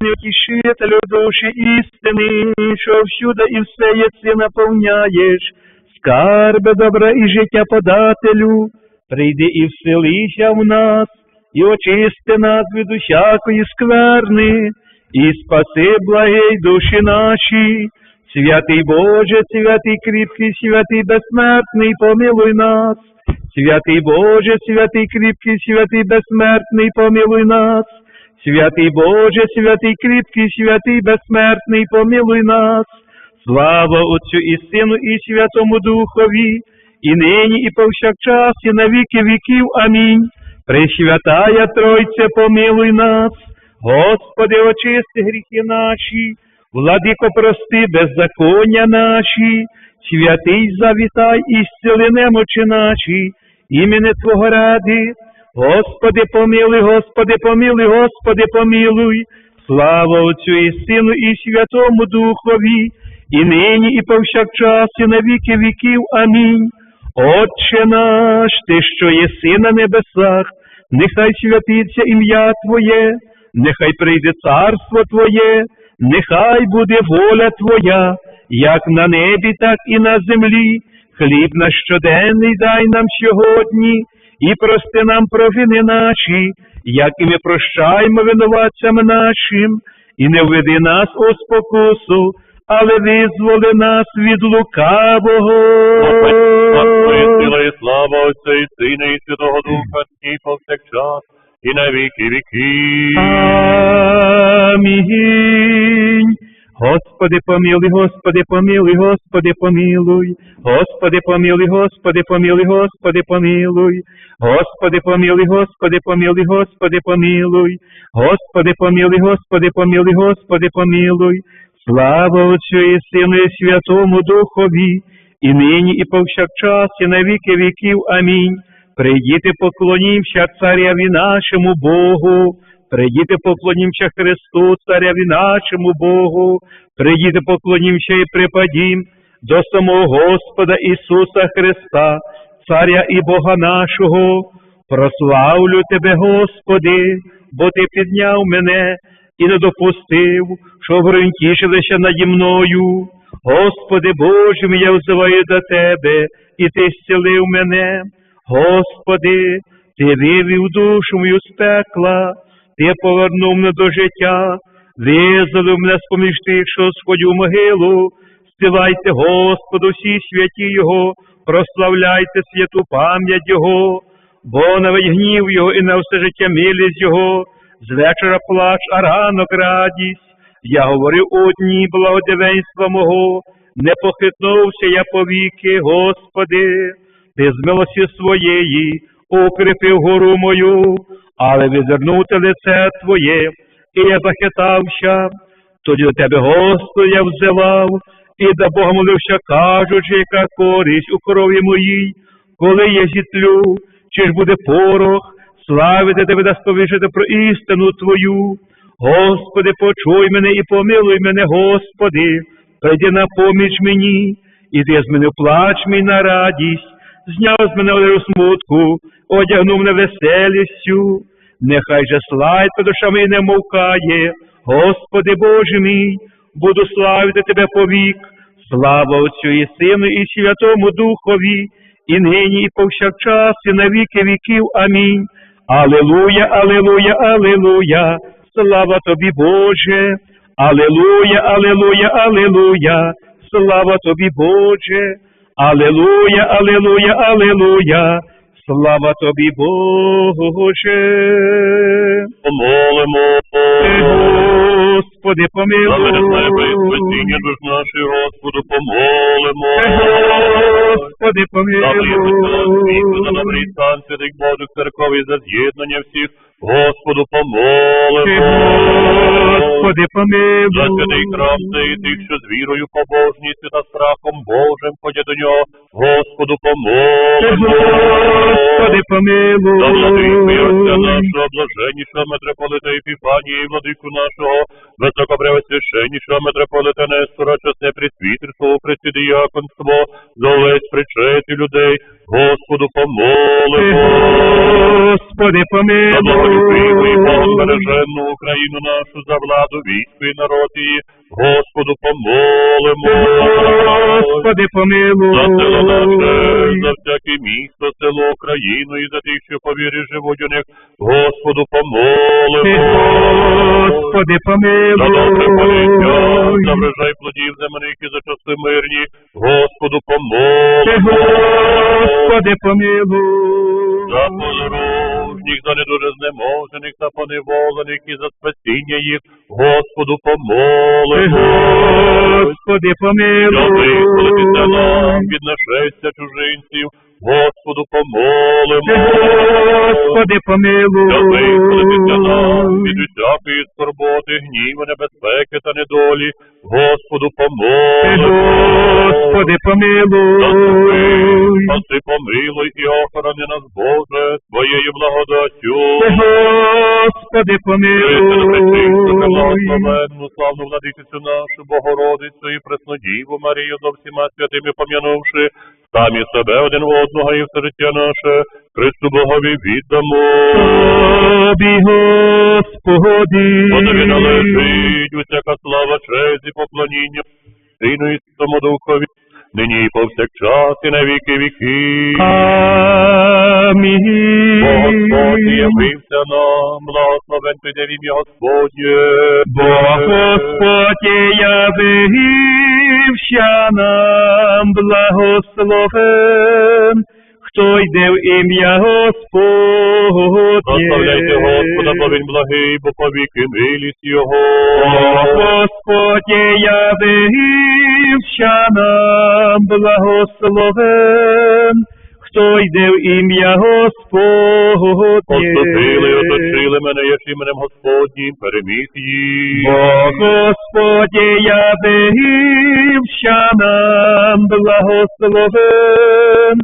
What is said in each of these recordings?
безсмертний утішителю душі істини, що всюди і все єси наповняєш, скарби добра і життя подателю, прийди і вселися в нас, і очисти нас від усякої скверни, і спаси благий душі наші. Святий Боже, святий кріпкий, святий безсмертний, помилуй нас. Святий Боже, святий кріпкий, святий безсмертний, помилуй нас. Святий Боже, святий кріпкий, святий безсмертний, помилуй нас. Слава Отцю і Сину, і Святому Духові, і нині, і повсякчас, і на віки віків. Амінь. Пресвятая Тройця, помилуй нас. Господи, очисти гріхи наші, владико прости беззаконня наші, святий завітай і зціли немочі наші, імені Твого ради. Господи, помилуй, Господи, помилуй, Господи, помилуй, слава Отцю і Сину, і Святому Духові, і нині, і повсякчас, і на віки віків. Амінь. Отче наш, Ти, що єси на небесах, нехай святиться ім'я Твоє, нехай прийде царство Твоє, нехай буде воля Твоя, як на небі, так і на землі. Хліб наш щоденний дай нам сьогодні, і прости нам провини наші, як і ми прощаємо винуватцям нашим, і не введи нас у спокусу, але визволи нас від лукавого. Сила і слава Отця і Сина, і Святого Духа, і повсякчас, і на віки віків. Амінь. Господи, помилуй, Господи, помилуй, Господи, помилуй, Господи, помилуй, Господи, помилуй, Господи, помилуй, Господи, помилуй, Господи, помилуй, Господи, помилуй, Господи, помилуй, Господи, помилуй, Господи, помилуй, слава Отцю і Сину, і Святому Духові, і нині, і повсякчас, і на віки віків. Амінь. Прийдіте, поклонімся царяві нашому Богу. Прийдіте, поклонімся Христу, царяві нашому Богу, прийдіте, поклонімся і припадім до самого Господа Ісуса Христа, Царя і Бога нашого. Прославлю Тебе, Господи, бо Ти підняв мене і не допустив, щоб рентішилися наді мною. Господи Боже мій, я взиваю до Тебе, і Ти зцілив мене. Господи, Ти вивів душу мою з пекла. Ти повернув мене до життя, визволив мене з поміж тих, що сходять у могилу. Співайте Господу, всі святі Його, прославляйте святу пам'ять Його, бо навіть гнів Його і на все життя милість Його, з вечора плач, а ранок радість. Я говорив одні благодивенства мого, не похитнувся я повіки, Господи, ти з милості своєї укріпив гору мою але відвернути лице Твоє, і я захитався, тоді до тебе, Господи, я взивав, і до Бога молився, кажучи, яка користь у крові моїй, коли я зітлю, чи ж буде порох, славити тебе да сповіжити про істину Твою. Господи, почуй мене і помилуй мене, Господи, прийди на поміч мені, і ти змінив плач мій на радість, зняв з мене одежу смутку, одягнув мене веселістю, нехай же по душами і не мовкає, Господи Боже мій, буду славити Тебе повік, слава Отцю і Сину, і Святому Духові, і нині, і повсякчас, і на віки віків. Амінь. Аллилуйя, Аллилуйя, Аллилуйя, слава тобі, Боже, Аллилуйя, Аллилуйя, Аллилуйя, слава тобі, Боже, Аллилуйя, Аллилуйя, Аллилуйя, слава тобі, Боже. Помолимо. Господи, помилуй. спасіння душ наших, Господу, помолимо. Господи, За мир помилуй. за добрий стан святих Божих церков і за з'єднання всіх, Господу, помолимо. Господи, За святий храм помилуй. цей тих, що з вірою, побожністю та страхом Божим ходять до нього, Господу, помолимо. Господи, За владику і отця нашого, блаженнішого митрополита Епіфанії, і владику нашого, високопревосвященнішого митрополита Нестора, чесне присвітерство, присвідіяконство, за увесь причеті людей, Господу помолимо. Господи, помилуй. Боже, сили, Україну нашу за владу, військо і народ Господу помолимо. Господи, За село наше, помилуй. за всяке місто, село, країну і за тих, що повірі живуть у них, Господу помолимо. Господи, За добре поліття, за врожай плодів земних і за часи мирні, Господу помолимо. Господи, помилуй. За подорожніх, за недуже знеможених та поневолених і за спасіння їх, Господу Ти, помолимо. Господи, помилуй. визволити нам під нашестя чужинців, Господу помолимо. Господи, помилуй, визволити нам помилуй. від усякої скорботи, гніва, небезпеки та недолі, Господу помолимо. Господи, помилуй. Спаси, помилуй і охорони нас, Боже, Твоєю благодаттю. Господи, помилуй. Славну владичицю нашу, Богородицю і Преснодіву Марію зо всіма святими пом'янувши, самі себе один одного і все життя наше, Христу Богові віддамо. Тобі, Господи. Бо належить усяка слава, честь і поклоніння, Сину і Святому Духові, нині і повсякчас і на віки віки. Амінь. Бо Господь явився нам, благословен прийде в ім'я Господнє. Бо Господь явився нам благословен, хто йде в ім'я Господнє. Прославляйте Господа, бо він благий, бо повіки милість Його. О, Господь явився нам благословен, хто йде в ім'я Господнє. Поступили оточили мене, як іменем Господнім, переміг їх. Бо Господь явився нам благословен,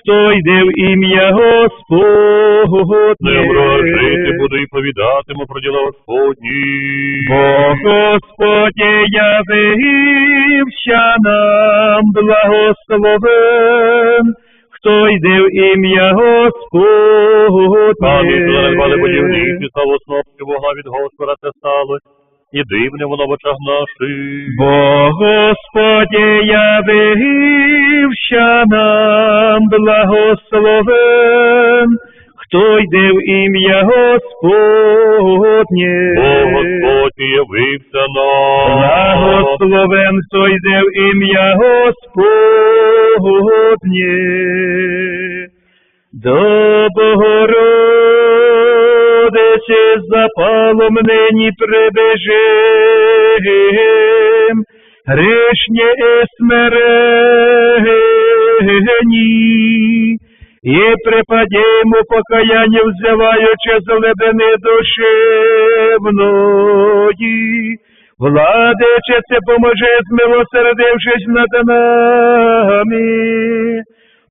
хто йде в ім'я Господнє. Не умру, жити буду і повідатиму про діла Господні. Бо Господь явився нам благословен, хто йде в ім'я Господнє. Самі занедбали будівниці, та в основі Бога від Господа це сталося, і дивне воно в очах наших. Бо Господь явився нам благословен, хто йде в ім'я Господнє. Бо Господь явився нам. Благословен, хто йде в ім'я Господнє. До Богородиці запалом нині прибежим, і смирені, і припадімо покаяння, взяваючи з глибини душевної. Владичице, поможи, змилосердившись над нами.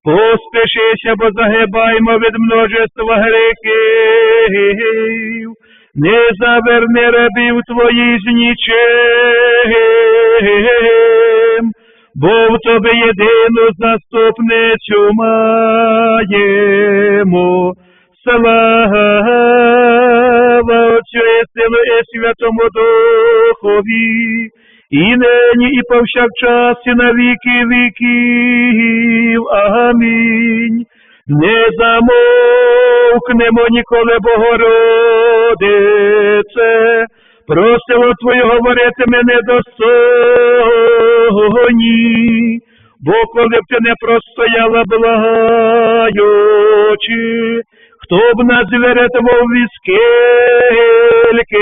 Поспішися, бо загибаємо від множества гріхів. Не заверни рабів твоїх нічим, бо в тобі єдину заступницю маємо. Слава Отцю і Сину і Святому Духові, і нині, і повсякчас, і на віки віків. Амінь. Не замовкнемо ніколи, Богородице, просимо Твою говорити мене достойні, бо коли б ти не простояла благаючи, хто б нас врятував від скільки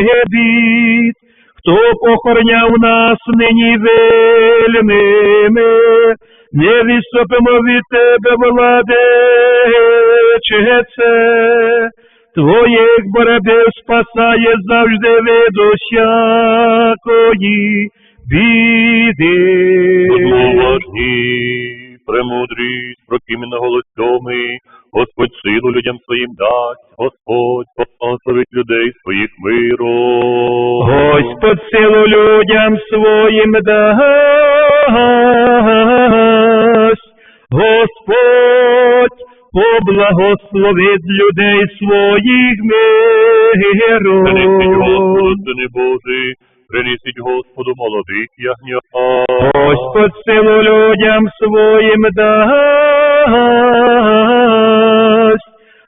хто похороняв нас нині вельми, ми не відступимо від тебе, владичице, твоїх боротьбів спасає завжди від усякої біди. Премудрість, прокименно голосьомий, Господь силу людям своїм дасть, Господь благословить людей своїх миром. Господь силу людям своїм дасть, Господь поблагословить людей своїх не Господи, Божий, принесіть Господу молодих ягня. Господь силу людям своїм дасть.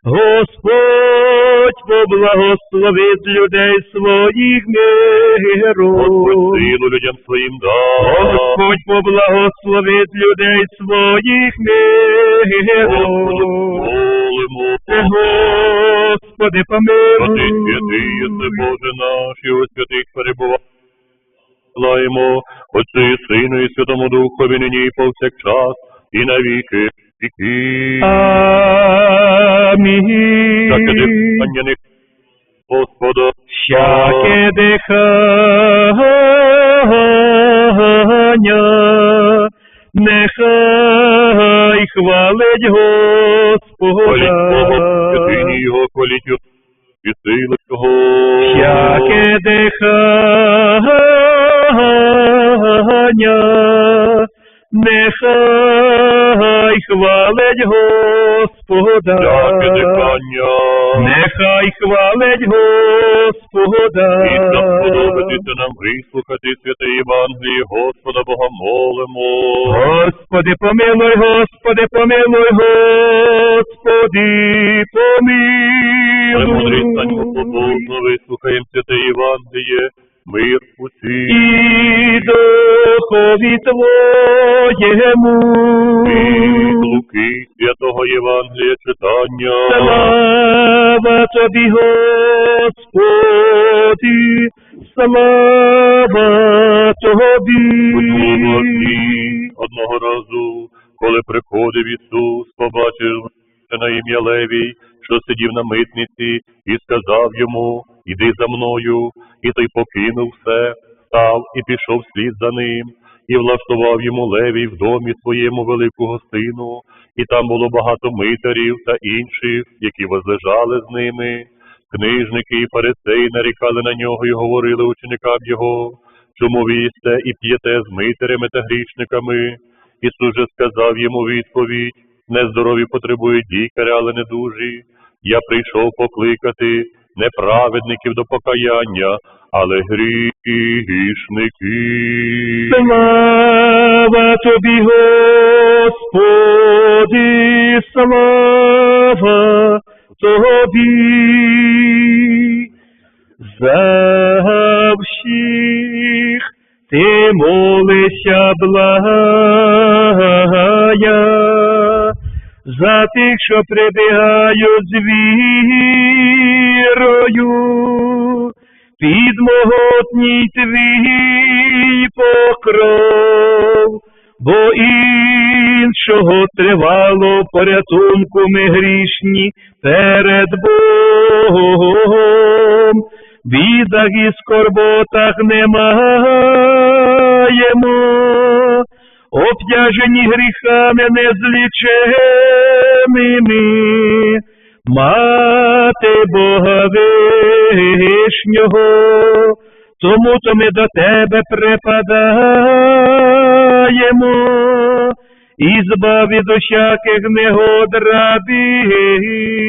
Господь поблагословить людей своїх миром. Господь силу людям своїм дасть. Господь поблагословить людей своїх миром. молимо. Господи, Святий помилуй. святий єси Боже наш, і у святих перебуває. Слаємо Отцю і Сину і Святому Духові нині і повсякчас, і на віки. Амінь. Таке дихання не Господа, Всяке дихання, нехай хвалить хваліть Бога, Господа. Його, хваліть і сили Його. Всяке дихання, нехай хвалить Господа. Всяке дихання. Нехай хвалить Господа. І так подобатися нам вислухати святе Євангеліє Господа Бога молимо. Господи, помилуй, Господи, помилуй, Господи, Премудрий стань помилуй. Господу, вислухаємо святе Євангеліє, мир усім. І духові Твоєму. Від Луки святого Євангелія читання. Слава Тобі, Господи, слава Тобі. Уважні. Одного разу, коли приходив Ісус, побачив на ім'я Левій, що сидів на митниці, і сказав йому, іди за мною, і той покинув все, став і пішов слід за ним, і влаштував йому Левій в домі своєму велику гостину, і там було багато митарів та інших, які возлежали з ними. Книжники і фарисеї нарікали на нього і говорили ученикам його, чому ви їсте і п'єте з митарями та грішниками? Ісус же сказав йому відповідь, нездорові потребують лікаря, але не дужі. Я прийшов покликати неправедників до покаяння, але грішники. Слава тобі, Господи, слава тобі. За всіх ти молишся благая, за тих, що прибігають з вірою, під могутній твій покров, бо іншого тривало порятунку ми грішні перед Богом. Бідах і скорботах не маємо, обтяжені гріхами незліченими, мати Бога вишнього, тому то ми до тебе припадаємо, і збав від усяких негод рабів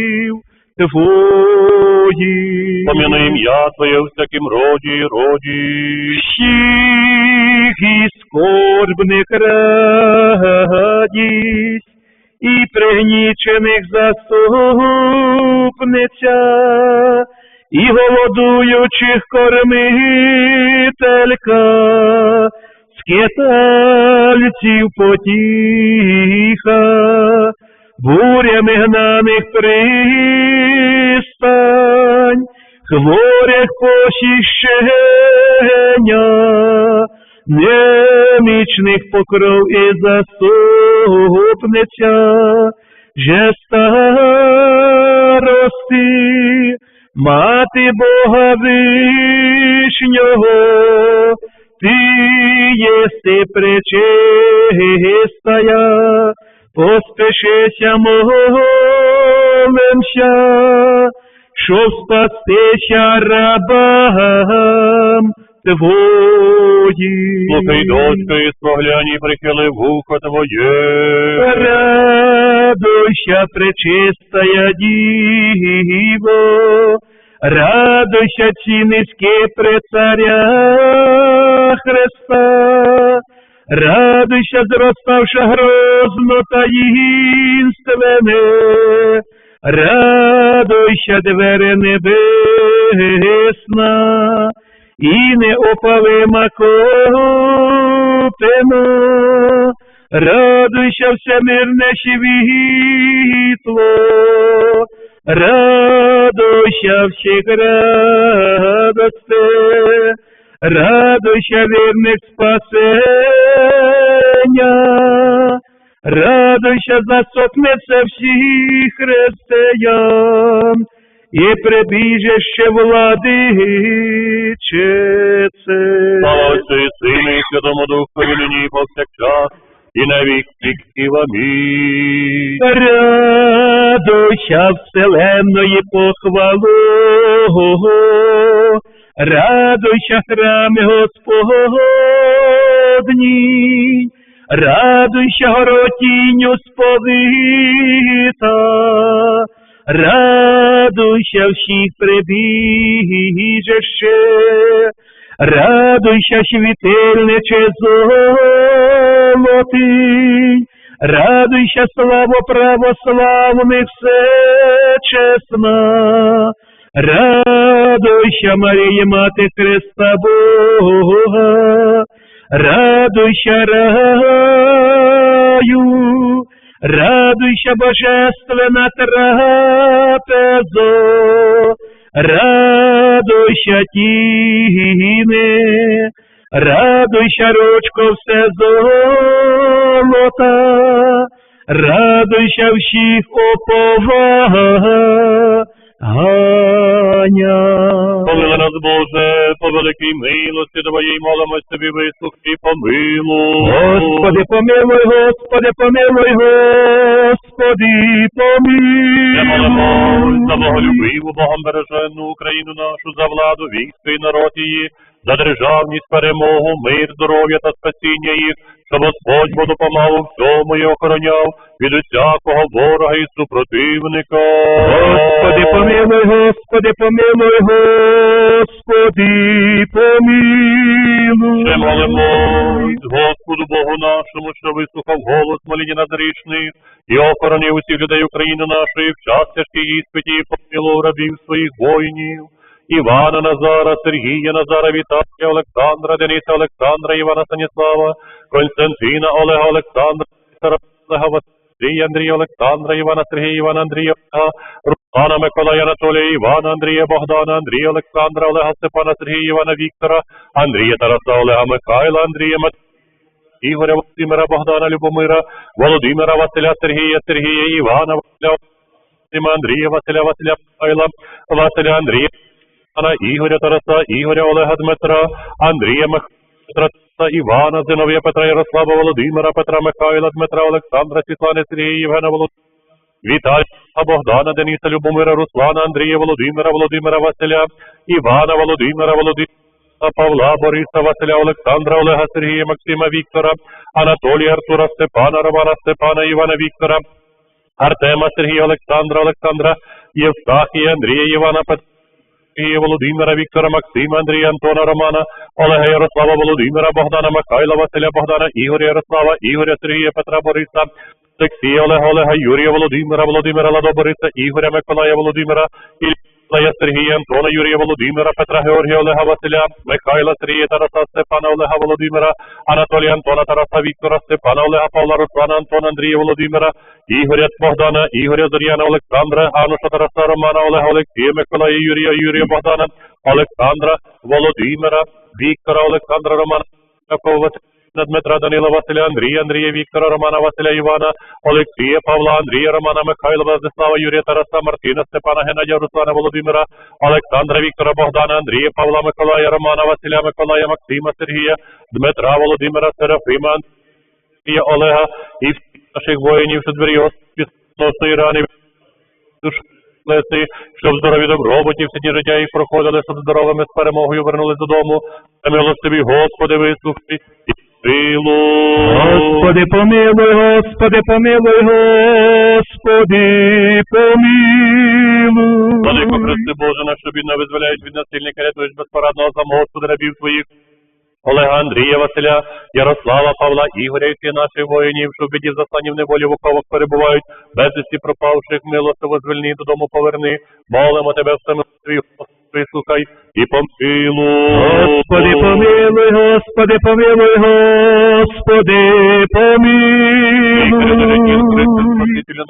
твоїх. Помяни ім'я Твоє у всяким роді роді. всіх і скорбних радість, і пригнічених заступниця, і голодуючих кормителька, скитальців потіха, бурями гнаних пристань, хворих посіщення, немічних покров і заступниця, же старости, мати Бога вишнього, ти єси пречистая, поспешися молимся, щоб спастися рабам твоїм. Слухай, дочко, і споглянь, і прихили вухо Твоє. Радуйся, пречистая Діво, радуйся ці низькі при царя Христа, радуйся, зроставши грозно таїнственне, радуйся, двері небесна, і неопалима копина, радуйся, всемирне світло, радуйся всіх радосте, радуйся вірних спасення, радуйся заступниця всіх християн, і прибіжище владичице. Слава Отцю і Сину і Святому Духові нині і повсякчас, і на вік віків. Амінь. Радуйся вселенної похвалу, радуйся храми Господні, радуйся горотінню сповита, радуйся всіх прибіжище, радуйся світильниче золотий, радуйся, славу православних все чесна, радуйся, Марія, Мати Христа Бога, радуйся, раю, радуйся, Божественна трапезо, радуйся, тіни, радуйся, ручко все золота, радуйся всіх оповагання. Помили нас, Боже, по великій милості Твоїй молимось тобі вислухи, і помилуй. Господи, помилуй, Господи, помилуй, Господи, Я молимо за боголюбиву, Богом бережену Україну нашу, за владу, військо і народ її, за державність, перемогу, мир, здоров'я та спасіння їх, щоб Господь Бо допомагав у всьому і охороняв від усякого ворога і супротивника. Господи, помилуй, Господи, помилуй, Господи, помилуй. Ще молимо Господу Богу нашому, що вислухав голос моління надрічних і охоронив усіх людей України нашої в час тяжких іспиті і помилував рабів своїх воїнів. Івана Назара, Сергія Назара, Віталія, Олександра, Дениса, Олександра, Івана Станіслава, Константина, Олега, Олександра, Олега, Василія, Андрія, Олександра, Івана, Сергія, Івана, Андрія, Олега, Руслана, Миколая, Анатолія, Івана, Андрія, Богдана, Андрія, Олександра, Олега, Степана, Сергія, Івана, Віктора, Андрія, Тараса, Олега, Михайла, Андрія, Мат... Ігоря, Володимира, Богдана, Любомира, Володимира, Василя, Сергія, Сергія, Івана, Василя, Васима, Андрія, Василя, Василя, Михайла, Василя, Андрія, Ігоря, Тараса, Ігоря, Олега, Дмитра, Андрія, Михайла, Івана, Зиновія, Петра, Ярослава, Володимира, Петра, Михайла, Дмитра, Олександра, Світлани, Сергія, Євгена, Володимира, Віталія, Богдана, Дениса, Любомира, Руслана, Андрія, Володимира, Володимира, Василя, Івана, Володимира, Володимира, Павла, Бориса, Василя, Олександра, Олега, Сергія, Максима, Віктора, Анатолія, Артура, Степана, Романа, Степана, Івана, Віктора, Артема, Сергія, Олександра, Олександра, Євстахія, Андрія, Івана, Петра, Володимира, Віктора, Максима, Андрія, Антона, Романа, Олега, Ярослава, Володимира, Богдана, Михайла, Василя, Богдана, Ігоря, Ярослава, Ігоря, Сергія, Петра, Бориса, Олексія, Олега, Олега, Юрія, Володимира, Володимира, Ладо, Бориса, Ігоря, Миколая, Володимира, Ілля, Сергія, Антона, Юрія, Володимира, Петра, Георгія, Олега, Василя, Михайла, Сергія, Тараса, Степана, Олега, Володимира, Анатолія, Антона, Тараса, Віктора, Степана, Олега, Павла, Руслана, Антона, Андрія, Володимира, Ігоря, Богдана, Ігоря, Зоряна, Олександра, Ануша, Тараса, Романа, Олега, Олексія, Миколая, Юрія, Юрія, Богдана, Олександра, Володимира, Віктора, Олександра, Романа, Василя, Дмитра, Данила, Василя, Андрія, Андрія, Віктора, Романа, Василя, Івана, Олексія, Павла, Андрія, Романа, Михайла, Владислава, Юрія, Тараса, Мартина, Степана, Геннадія, Руслана, Володимира, Олександра, Віктора, Богдана, Андрія, Павла, Миколая, Романа, Василя, Миколая, Максима, Сергія, Дмитра, Володимира, Серафима, Андрія, Олега і всіх наших воїнів, що двері його спісносної рани, щоб здорові добробуті всі життя їх проходили, щоб здоровими з перемогою вернулись додому. Та милостиві, Господи, вислухай, помилуй. Господи, помилуй, Господи, помилуй, Господи, помилуй. Владико, Христи Боже, наш тобі не визволяють від насильника, рятуєш безпорадного самого Господа рабів твоїх. Олега Андрія, Василя, Ярослава, Павла, Ігоря і всіх наших воїнів, що в біді застані в неволі в оковах перебувають, безвісті пропавших, милостиво звільни, додому поверни, молимо тебе в самих твій вислухай і помилуй. Господи, помилуй, Господи, помилуй, Господи, помилуй.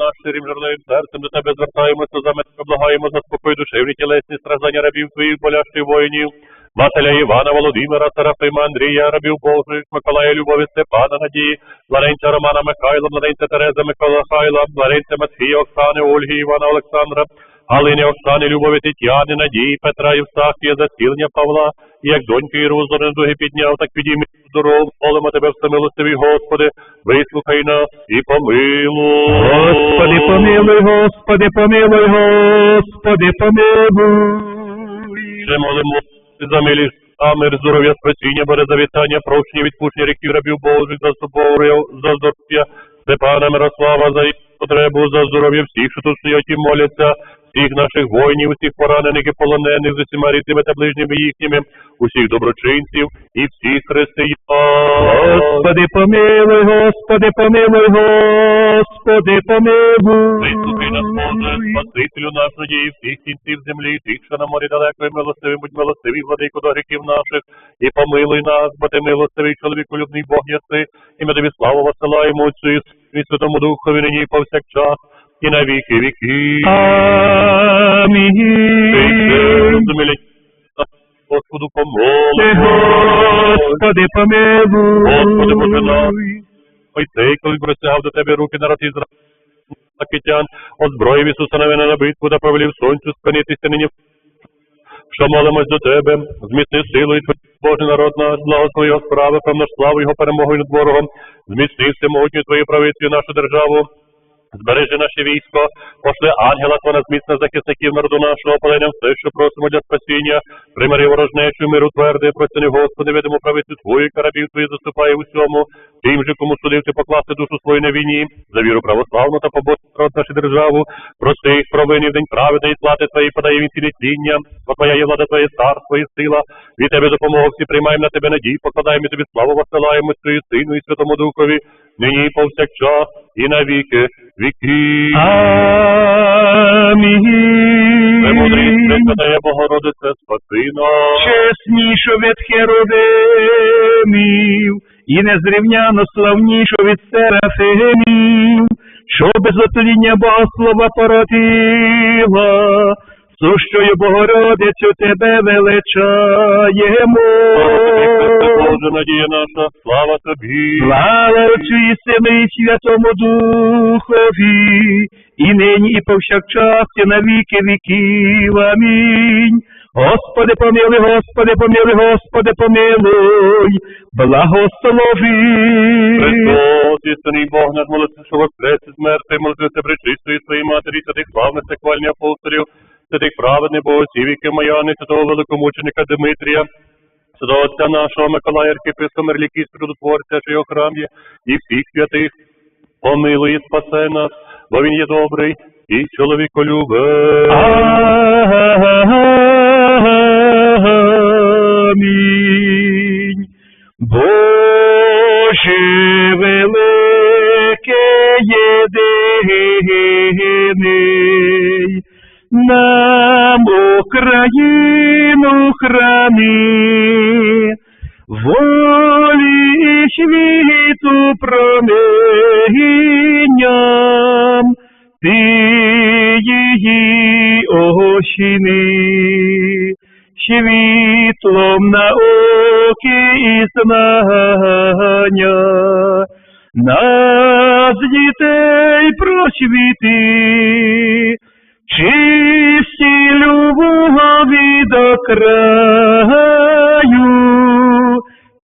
Наш, сирим жирним серцем до тебе звертаємося, за мене благаємо, заспокой душевні тілесні страждання рабів твоїх болящих воїнів. Василя Івана, Володимира, Серафима, Андрія, рабів Божих, Миколая, Любові, Степана, Надії, Ларенця Романа Михайла, Младенця Тереза, Микола Хайла, Ларенця Матфія, Оксани, Ольги, Івана, Олександра, Галини, Оксани, Любові, Тетяни, Надії, Петра, Євстахія, Засілення Павла, і як доньки Ірузу на дуги підняв, так підійми здоров, молимо тебе всемилостивий, Господи, вислухай нас і помилуй. Господи, помилуй, Господи, помилуй, Господи, помилуй. Ще молимо за милість, мир, здоров'я, спасіння, бере завітання, прощення, відпущення ріків рабів Божих, за собою, за здоров'я. Степана Мирослава, за потребу, за здоров'я всіх, що тут стоять і моляться, всіх наших воїнів, усіх поранених і полонених, з усіма рідними та ближніми їхніми, усіх доброчинців і всіх християн. Господи, помилуй, Господи, помилуй, Господи, Вислухай нас, Боже, помилуй. Спасителю наш надії всіх кінців землі, тих, що на морі далеко, і милостивий, будь милостивий, владико до гріхів наших, і помилуй нас, бо ти милостивий, чоловіколюбний Бог єси, і ми тобі славу Отцю і Сину і Святому Духові нині і повсякчас, і на віки віки. Амінь. Господу Ти, помолимо. Господи, Господи, Боже наш. помилуй. Ой цей, коли простягав до тебе руки на рад Ізраїля, Акитян, озброїв Ісуса навина на битву та повелів сонцю спинитися нині. Що молимось до тебе, зміцни силу і Твою Божий народ наш, благослови його справи, певно славу його перемогою над ворогом, зміцни всемогутню твою правицю нашу державу, Збережи наше військо, пошли ангела твого зміцне захисників народу нашого, поленям все, що просимо для спасіння, примири ворожнечу, миру тверди, простяни Господи, видимо правицю твою, і карабів твої заступає у всьому, тим же, кому судив ти покласти душу свою на війні, за віру православну та побожну нашу державу, прости їх провини в день праведної плати твої, подає він цілі тління, бо твоя влада, твоє царство і сила, від тебе допомогу всі приймаємо на тебе надій, покладаємо тобі славу, восилаємо Твою Сину і Святому Духові, нині повсякчас, і на віки віки. Премудрість, Амінь. Пресвятая Богородице, спаси нас. Чеснішу від Херодимів, і незрівняно славніше від серафимів, що без отління Богослова породила, сущою Богородицю тебе величаємо. Боже, надія наша, слава тобі. Слава Отцю і Сину і Святому Духові, і нині, і повсякчас, і на віки віків. Амінь. Господи, помилуй, Господи, помилуй, Господи, помилуй, благослови. Христос, істинний Бог наш молодця, що воскрес із мертвих, молодця пречистої своїй матері, святих славних секвальні апостолів, святих праведних богоців, які Маяни, святого великомученика Димитрія, святого отця нашого Миколая Архіписка Мерліки, Спрудотворця, що його храм є, і всіх святих, помилує, спасе нас, бо він є добрий і чоловіколюбий. Храни,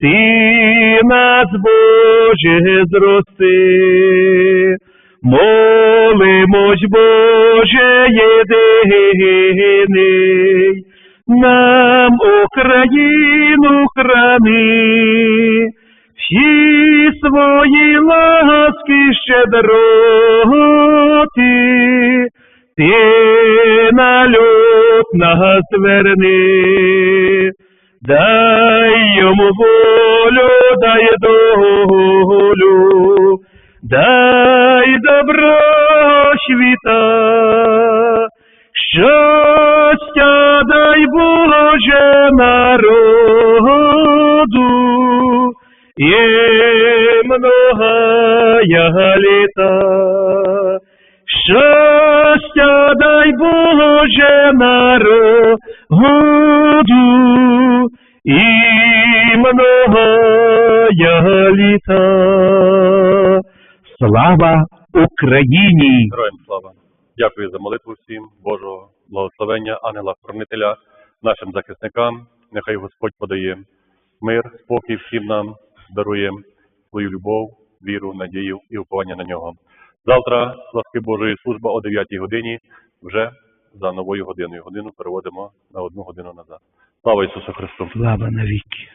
ти нас, Боже, зрости. Молимось, Боже єдиний, нам Україну храни, всі свої ласки щедроти, ти на люд нас верни, дай йому волю, дай долю, дай добро світа, щастя дай Боже народу, і многая літа. Щастя дай Боже народу, і многая літа. Слава Україні! Героям слава. Дякую за молитву всім, Божого благословення, ангела хранителя, нашим захисникам. Нехай Господь подає мир, спокій всім нам, дарує свою любов, віру, надію і уповання на нього. Завтра, ласки Божої служба о 9 годині, вже за новою годиною. Годину переводимо на одну годину назад. Слава Ісусу Христу! Слава навіки!